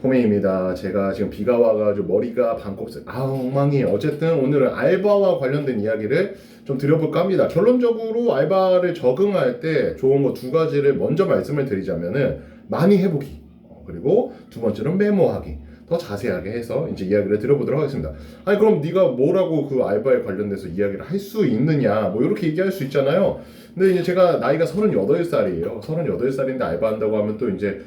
포메입니다. 제가 지금 비가 와가지고 머리가 반곱슬 아 엉망이에요. 어쨌든 오늘은 알바와 관련된 이야기를 좀 드려볼까 합니다. 결론적으로 알바를 적응할 때 좋은 거 두 가지를 먼저 말씀을 드리자면은 많이 해보기 어, 그리고 두 번째는 메모하기. 더 자세하게 해서 이제 이야기를 들어보도록 하겠습니다. 아니 그럼 네가 뭐라고 그 알바에 관련돼서 이야기를 할 수 있느냐 뭐 이렇게 얘기할 수 있잖아요. 근데 이제 제가 나이가 38살이에요. 38살인데 알바한다고 하면 또 이제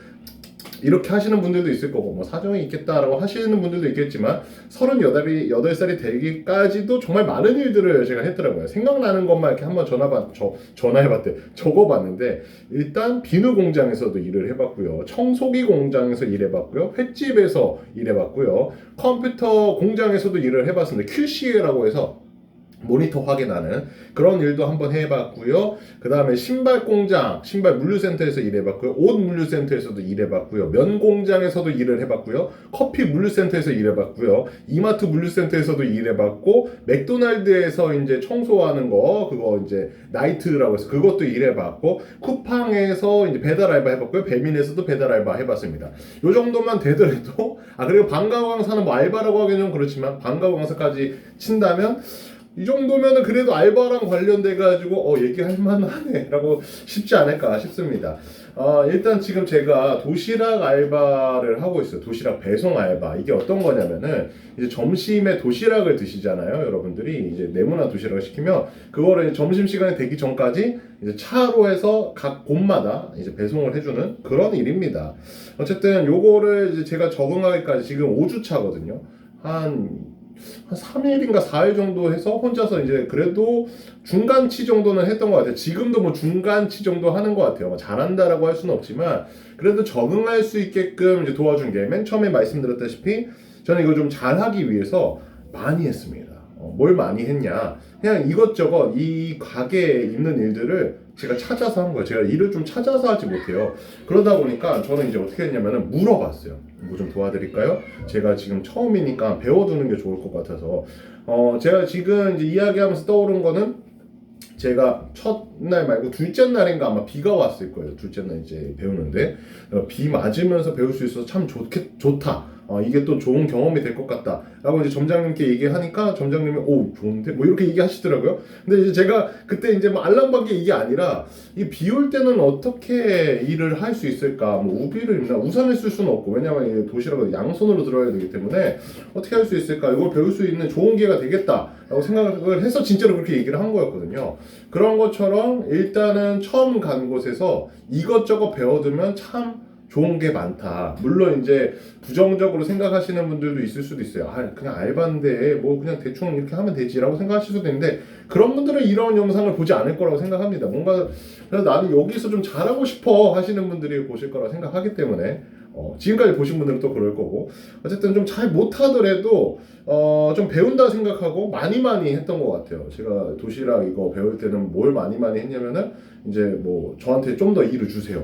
이렇게 하시는 분들도 있을 거고 뭐 사정이 있겠다라고 하시는 분들도 있겠지만 38이 8살이 되기까지도 정말 많은 일들을 제가 했더라고요. 생각나는 것만 이렇게 한번 전화 받 저 전화해봤대 적어봤는데 일단 비누 공장에서도 일을 해봤고요. 청소기 공장에서 일해봤고요. 횟집에서 일해봤고요. 컴퓨터 공장에서도 일을 해봤습니다. QC라고 해서 모니터 확인하는 그런 일도 한번 해봤고요. 그 다음에 신발 공장, 신발 물류센터에서 일해봤고요. 옷 물류센터에서도 일해봤고요. 면 공장에서도 일을 해봤고요. 커피 물류센터에서 일해봤고요. 이마트 물류센터에서도 일해봤고 맥도날드에서 이제 청소하는 거 그거 이제 나이트라고 해서 그것도 일해봤고 쿠팡에서 이제 배달 알바 해봤고요. 배민에서도 배달 알바 해봤습니다. 요 정도만 되더라도 아 그리고 방가광사는 뭐 알바라고 하기는 좀 그렇지만 방가광사까지 친다면 이 정도면은 그래도 알바랑 관련돼 가지고 어 얘기할 만하네라고 쉽지 않을까 싶습니다. 어, 일단 지금 제가 도시락 알바를 하고 있어요. 도시락 배송 알바. 이게 어떤 거냐면은 이제 점심에 도시락을 드시잖아요. 여러분들이 이제 네모난 도시락을 시키면 그거를 점심 시간이 되기 전까지 이제 차로 해서 각 곳마다 이제 배송을 해주는 그런 일입니다. 어쨌든 요거를 이제 제가 적응하기까지 지금 5주 차거든요. 한 한 3일인가 4일 정도 해서 혼자서 이제 그래도 중간치 정도는 했던 것 같아요. 지금도 뭐 중간치 정도 하는 것 같아요. 뭐 잘한다라고 할 수는 없지만 그래도 적응할 수 있게끔 이제 도와준 게 맨 처음에 말씀드렸다시피 저는 이거 좀 잘하기 위해서 많이 했습니다. 어, 뭘 많이 했냐? 그냥 이것저것 이 가게에 있는 일들을 제가 찾아서 한 거예요. 제가 일을 좀 찾아서 하지 못해요. 그러다 보니까 저는 이제 어떻게 했냐면은 물어봤어요. 뭐 좀 도와드릴까요? 제가 지금 처음이니까 배워두는 게 좋을 것 같아서 어 제가 지금 이제 이야기하면서 떠오른 거는 제가 첫날 말고 둘째 날인가 아마 비가 왔을 거예요. 둘째 날 이제 배우는데 어, 비 맞으면서 배울 수 있어서 참 좋게 좋다. 어, 이게 또 좋은 경험이 될 것 같다. 라고 이제 점장님께 얘기하니까 점장님이 오 좋은데 뭐 이렇게 얘기하시더라고요. 근데 이제 제가 그때 이제 뭐 알랑방게 이게 아니라 이 비 올 때는 어떻게 일을 할 수 있을까? 뭐 우비를 입나 우산을 쓸 수는 없고 왜냐면 이 도시락을 양손으로 들어야 되기 때문에 어떻게 할 수 있을까? 이걸 배울 수 있는 좋은 기회가 되겠다 라고 생각을 해서 진짜로 그렇게 얘기를 한 거였거든요. 그런 것처럼 일단은 처음 간 곳에서 이것저것 배워두면 참 좋은 게 많다. 물론 이제 부정적으로 생각하시는 분들도 있을 수도 있어요. 아, 그냥 알바인데 뭐 그냥 대충 이렇게 하면 되지라고 생각하실 수도 있는데 그런 분들은 이런 영상을 보지 않을 거라고 생각합니다. 뭔가 그래서 나는 여기서 좀 잘하고 싶어 하시는 분들이 보실 거라고 생각하기 때문에 어, 지금까지 보신 분들은 또 그럴 거고 어쨌든 좀 잘 못하더라도 어, 좀 배운다 생각하고 많이 많이 했던 것 같아요. 제가 도시락 이거 배울 때는 뭘 많이 많이 했냐면은 이제 뭐 저한테 좀 더 일을 주세요.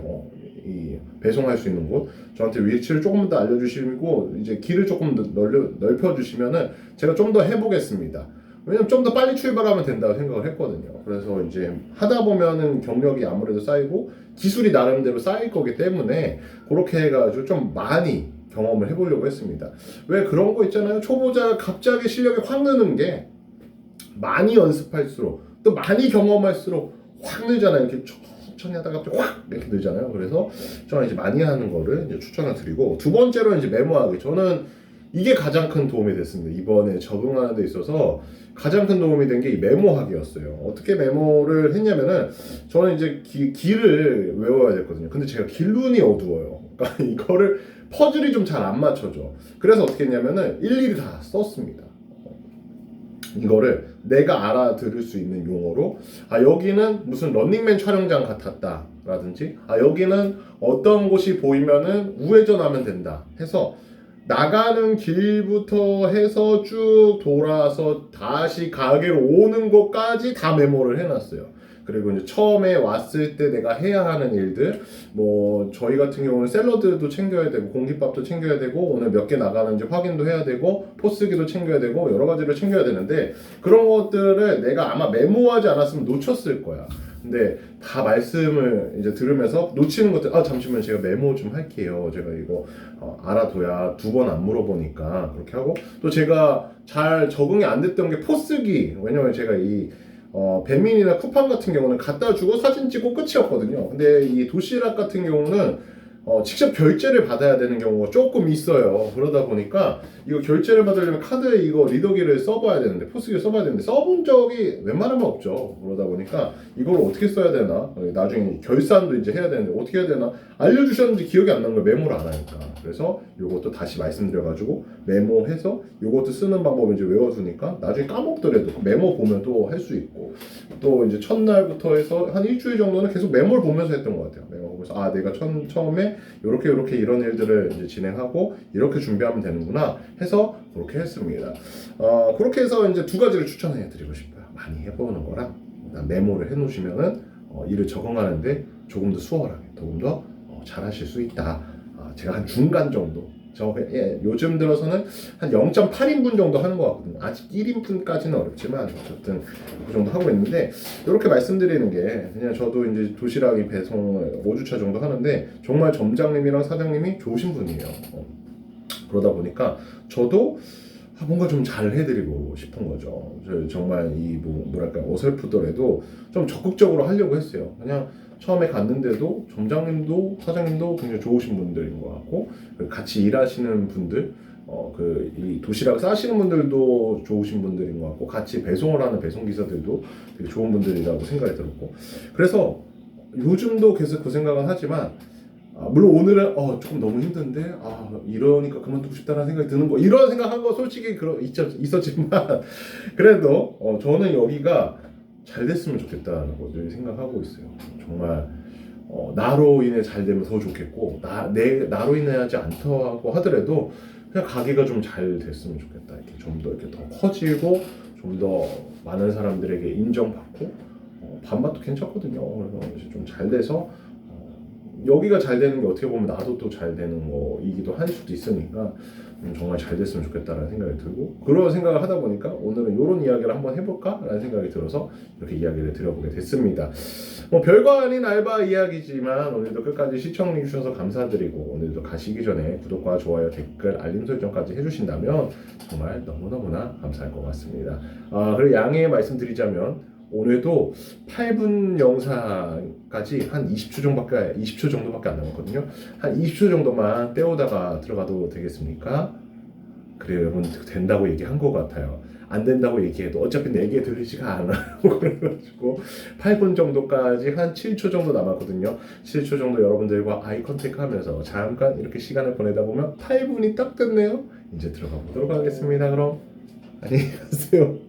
어, 이 배송할 수 있는 곳 저한테 위치를 조금 더 알려주시고 이제 길을 조금 더 넓혀, 넓혀주시면은 제가 좀 더 해보겠습니다. 왜냐면 좀 더 빨리 출발하면 된다고 생각을 했거든요. 그래서 이제 하다 보면은 경력이 아무래도 쌓이고 기술이 나름대로 쌓일 거기 때문에 그렇게 해가지고 좀 많이 경험을 해보려고 했습니다. 왜 그런 거 있잖아요. 초보자가 갑자기 실력이 확 느는 게 많이 연습할수록 또 많이 경험할수록 확 늘잖아요. 이렇게 천천히 하다가 갑자기 확 이렇게 늘잖아요. 그래서 저는 이제 많이 하는 거를 이제 추천을 드리고 두 번째로 이제 메모하기. 저는 이게 가장 큰 도움이 됐습니다. 이번에 적응하는 데 있어서 가장 큰 도움이 된 게 이 메모하기였어요. 어떻게 메모를 했냐면은 저는 이제 기, 길을 외워야 됐거든요. 근데 제가 길눈이 어두워요. 그러니까 이거를 퍼즐이 좀 잘 안 맞춰져. 그래서 어떻게 했냐면은 일일이 다 썼습니다. 이거를 내가 알아들을 수 있는 용어로 아 여기는 무슨 런닝맨 촬영장 같았다 라든지 아 여기는 어떤 곳이 보이면은 우회전하면 된다 해서 나가는 길부터 해서 쭉 돌아서 다시 가게로 오는 곳까지 다 메모를 해놨어요. 그리고 이제 처음에 왔을 때 내가 해야 하는 일들, 뭐 저희 같은 경우는 샐러드도 챙겨야 되고 공깃밥도 챙겨야 되고 오늘 몇 개 나가는지 확인도 해야 되고 포스기도 챙겨야 되고 여러 가지를 챙겨야 되는데 그런 것들을 내가 아마 메모하지 않았으면 놓쳤을 거야. 근데 다 말씀을 이제 들으면서 놓치는 것들 아 잠시만 제가 메모 좀 할게요. 제가 이거 어, 알아둬야 두 번 안 물어보니까 그렇게 하고 또 제가 잘 적응이 안 됐던 게 포스기 왜냐면 제가 이 어, 배민이나 쿠팡 같은 경우는 갖다 주고 사진 찍고 끝이었거든요. 근데 이 도시락 같은 경우는 어, 직접 결제를 받아야 되는 경우가 조금 있어요. 그러다 보니까 이거 결제를 받으려면 카드에 이거 리더기를 써봐야 되는데 포스기를 써봐야 되는데 써본 적이 웬만하면 없죠. 그러다 보니까 이걸 어떻게 써야 되나 어, 나중에 결산도 이제 해야 되는데 어떻게 해야 되나 알려주셨는지 기억이 안 나는 거예요. 메모를 안 하니까. 그래서 이것도 다시 말씀드려가지고 메모해서 이것도 쓰는 방법 이제 외워두니까 나중에 까먹더라도 그 메모 보면 또 할 수 있고 또 이제 첫날부터 해서 한 일주일 정도는 계속 메모를 보면서 했던 것 같아요. 메모 보면서 아 내가 첫, 처음에 이렇게 이렇게 이런 일들을 이제 진행하고 이렇게 준비하면 되는구나 해서 그렇게 했습니다. 어, 그렇게 해서 이제 두 가지를 추천해 드리고 싶어요. 많이 해보는 거랑 메모를 해놓으시면은 어, 일을 적응하는데 조금 더 수월하게, 조금 더 어, 잘하실 수 있다. 아, 제가 한 중간 정도. 저 예, 요즘 들어서는 한 0.8인분 정도 하는 것 같거든요. 아직 1인분까지는 어렵지만 어쨌든 그 정도 하고 있는데 이렇게 말씀드리는 게 그냥 저도 이제 도시락이 배송을 5주차 정도 하는데 정말 점장님이랑 사장님이 좋으신 분이에요. 어. 그러다 보니까 저도 아, 뭔가 좀 잘 해드리고 싶은 거죠. 저 정말 이 뭐, 뭐랄까 어설프더라도 좀 적극적으로 하려고 했어요. 그냥 처음에 갔는데도 점장님도 사장님도 굉장히 좋으신 분들인 것 같고 그 같이 일하시는 분들 어 그 이 도시락 싸시는 분들도 좋으신 분들인 것 같고 같이 배송을 하는 배송 기사들도 되게 좋은 분들이라고 생각이 들었고 그래서 요즘도 계속 그 생각은 하지만 아, 물론 오늘은 어 조금 너무 힘든데 아 이러니까 그만두고 싶다는 생각이 드는 거 이런 생각한 거 솔직히 그런 있었, 있었 지만 그래도 어, 저는 여기가 잘 됐으면 좋겠다는 거늘 생각하고 있어요. 정말 어, 나로 인해 잘 되면 더 좋겠고 나 내 나로 인해 하지 않다고 하더라도 그냥 가게가 좀 잘 됐으면 좋겠다. 이렇게 좀 더 이렇게 더 커지고 좀 더 많은 사람들에게 인정받고 어, 반맛도 괜찮거든요. 그래서 좀 잘 돼서 어, 여기가 잘 되는 게 어떻게 보면 나도 또 잘 되는 거이기도 할 수도 있으니까 음, 정말 잘 됐으면 좋겠다라는 생각이 들고 그런 생각을 하다 보니까 오늘은 이런 이야기를 한번 해볼까라는 생각이 들어서 이렇게 이야기를 드려보게 됐습니다. 뭐 별거 아닌 알바 이야기지만 오늘도 끝까지 시청해 주셔서 감사드리고 오늘도 가시기 전에 구독과 좋아요, 댓글, 알림 설정까지 해주신다면 정말 너무너무나 감사할 것 같습니다. 아 그리고 양해 말씀드리자면 오늘도 8분 영상까지 한 20초 정도밖에 20초 정도밖에 안 남았거든요. 한 20초 정도만 때우다가 들어가도 되겠습니까? 그래요, 여러분 된다고 얘기한 것 같아요. 안 된다고 얘기해도 어차피 내게 들리지가 않아요. 그래가지고 8분 정도까지 한 7초 정도 남았거든요. 7초 정도 여러분들과 아이 컨택 하면서 잠깐 이렇게 시간을 보내다 보면 8분이 딱 됐네요. 이제 들어가 보도록 하겠습니다. 그럼 안녕히 가세요.